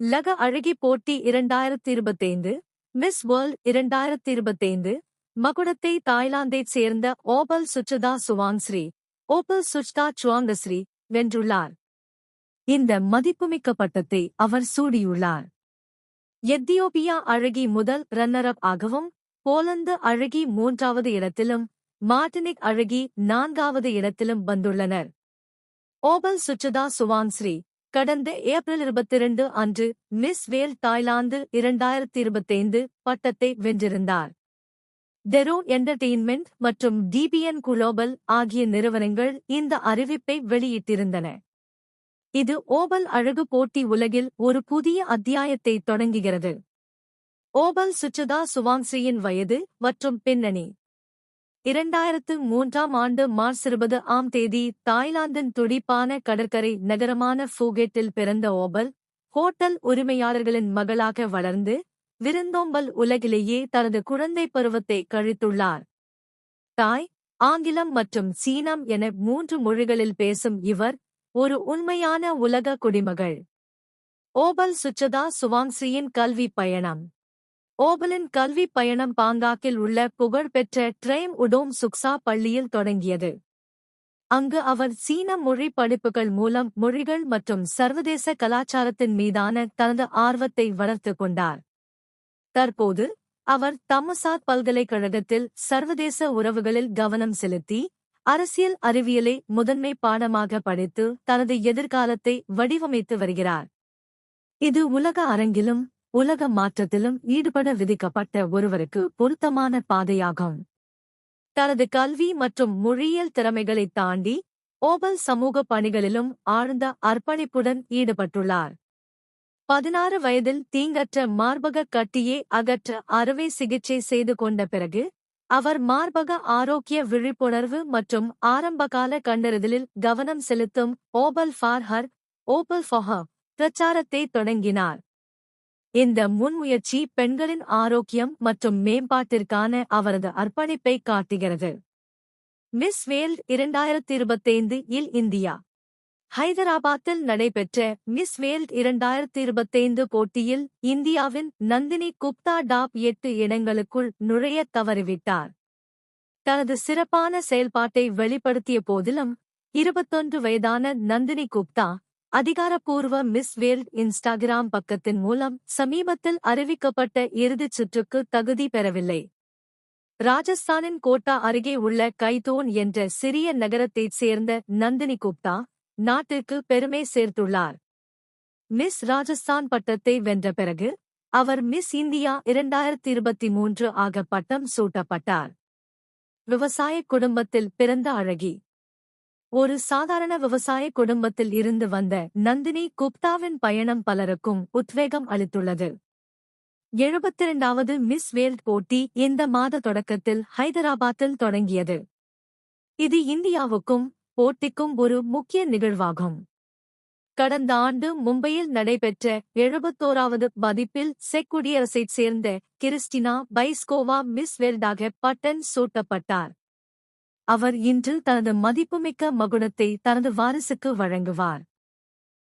லக அழகி போட்டி இரண்டாயிரத்தி இருபத்தைந்து மிஸ் வேர்ல்ட் இரண்டாயிரத்தி இருபத்தைந்து மகுடத்தை தாய்லாந்தைச் சேர்ந்த ஓபல் சுச்சதா சுவாங்ஸ்ரீ ஓபல் சுச்தா சுவாங்கஸ்ரீ வென்றுள்ளார். இந்த மதிப்புமிக்க பட்டத்தை அவர் சூடியுள்ளார். எத்தியோப்பியா அழகி முதல் ரன்னர் அப் ஆகவும் போலந்து அழகி மூன்றாவது இடத்திலும் மார்டினிக் அழகி நான்காவது இடத்திலும் வந்துள்ளனர். ஓபல் சுச்சதா சுவான்ஸ்ரீ கடந்த ஏப்ரல் இருபத்திரண்டு அன்று மிஸ் வேல் தாய்லாந்து இரண்டாயிரத்தி இருபத்தைந்து பட்டத்தை வென்றிருந்தார். டெரோ என்டர்டெயின்மெண்ட் மற்றும் டிபிஎன் குளோபல் ஆகிய நிறுவனங்கள் இந்த அறிவிப்பை வெளியிட்டிருந்தன. இது ஓபல் அழகு போட்டி உலகில் ஒரு புதிய அத்தியாயத்தை தொடங்குகிறது. ஓபல் சுச்சுதா சுவாங்சியின் வயது மற்றும் பின்னணி. இரண்டாயிரத்து மூன்றாம் ஆண்டு மார்ச் இருபது ஆம் தேதி தாய்லாந்தின் துடிப்பான கடற்கரை நகரமான ஃபூகேட்டில் பிறந்த ஓபல் ஹோட்டல் உரிமையாளர்களின் மகளாக வளர்ந்து விருந்தோம்பல் உலகிலேயே தனது குழந்தை பருவத்தை கழித்துள்ளார். தாய் ஆங்கிலம் மற்றும் சீனம் என மூன்று மொழிகளில் பேசும் இவர் ஒரு உண்மையான உலக குடிமகள். ஓபல் சுச்சதா சுவாங்சியின் கல்வி பயணம். ஓபலின் கல்வி பயணம் பாங்காக்கில் உள்ள புகழ்பெற்ற ட்ரெய்ம் உடோம் சுக்சா பள்ளியில் தொடங்கியது. அங்கு அவர் சீன மொழி படிப்புகள் மூலம் மொழிகள் மற்றும் சர்வதேச கலாச்சாரத்தின் மீதான தனது ஆர்வத்தை வளர்த்து கொண்டார். தற்போது அவர் தமசாத் பல்கலைக்கழகத்தில் சர்வதேச உறவுகளில் கவனம் செலுத்தி அரசியல் அறிவியலை முதன்மை பாடமாக படித்து தனது எதிர்காலத்தை வடிவமைத்து வருகிறார். இது உலக அரங்கிலும் உலக மாற்றத்திலும் ஈடுபட விதிக்கப்பட்ட ஒருவருக்கு பொருத்தமான பாதையாகும். தனது கல்வி மற்றும் மொழியியல் திறமைகளைத் தாண்டி ஓபல் சமூக பணிகளிலும் ஆழ்ந்த அர்ப்பணிப்புடன் ஈடுபட்டுள்ளார். பதினாறு வயதில் தீங்கற்ற மார்பக கட்டியே அகற்ற அறுவை சிகிச்சை செய்து கொண்ட பிறகு அவர் மார்பக ஆரோக்கிய விழிப்புணர்வு மற்றும் ஆரம்பகால கண்டறிதலில் கவனம் செலுத்தும் Opal for her Opal for பிரச்சாரத்தை தொடங்கினார். இந்த முன்முயற்சி பெண்களின் ஆரோக்கியம் மற்றும் மேம்பாட்டிற்கான அவரது அர்ப்பணிப்பை காட்டுகிறது. மிஸ் வேல்ட் இரண்டாயிரத்தி இருபத்தைந்து இல் இந்தியா. ஹைதராபாத்தில் நடைபெற்ற மிஸ் வேல்ட் இரண்டாயிரத்தி இருபத்தைந்து போட்டியில் இந்தியாவின் நந்தினி குப்தா டாப் எட்டு இடங்களுக்குள் நுழைய தவறிவிட்டார். தனது சிறப்பான செயல்பாட்டை வெளிப்படுத்திய போதிலும் இருபத்தொன்று வயதான நந்தினி குப்தா அதிகாரப்பூர்வ மிஸ் வேல்ட் இன்ஸ்டாகிராம் பக்கத்தின் மூலம் சமீபத்தில் அறிவிக்கப்பட்ட இறுதிச் சுற்றுக்கு தகுதி பெறவில்லை. ராஜஸ்தானின் கோட்டா அருகே உள்ள கைதோன் என்ற சிறிய நகரத்தைச் சேர்ந்த நந்தினி குப்தா நாட்டிற்கு பெருமை சேர்த்துள்ளார். மிஸ் ராஜஸ்தான் பட்டத்தை வென்ற பிறகு அவர் மிஸ் இந்தியா இரண்டாயிரத்தி இருபத்தி மூன்று ஆக பட்டம் சூட்டப்பட்டார். விவசாய குடும்பத்தில் பிறந்த அழகி ஒரு சாதாரண விவசாய குடும்பத்தில் இருந்து வந்த நந்தினி குப்தாவின் பயணம் பலருக்கும் உத்வேகம் அளித்துள்ளது. எழுபத்திரண்டாவது மிஸ் வேல்ட் போட்டி இந்த மாத தொடக்கத்தில் ஹைதராபாத்தில் தொடங்கியது. இது இந்தியாவுக்கும் போட்டிக்கும் ஒரு முக்கிய நிகழ்வாகும். கடந்த ஆண்டு மும்பையில் நடைபெற்ற எழுபத்தோராவது பதிப்பில் செக் குடியரசைச் சேர்ந்த கிறிஸ்டினா பைஸ்கோவா மிஸ் வேல்டாக பட்டன் சூட்டப்பட்டார். அவர் இன்று தனது மதிப்புமிக்க மகுடத்தை தனது வாரிசுக்கு வழங்குவார்.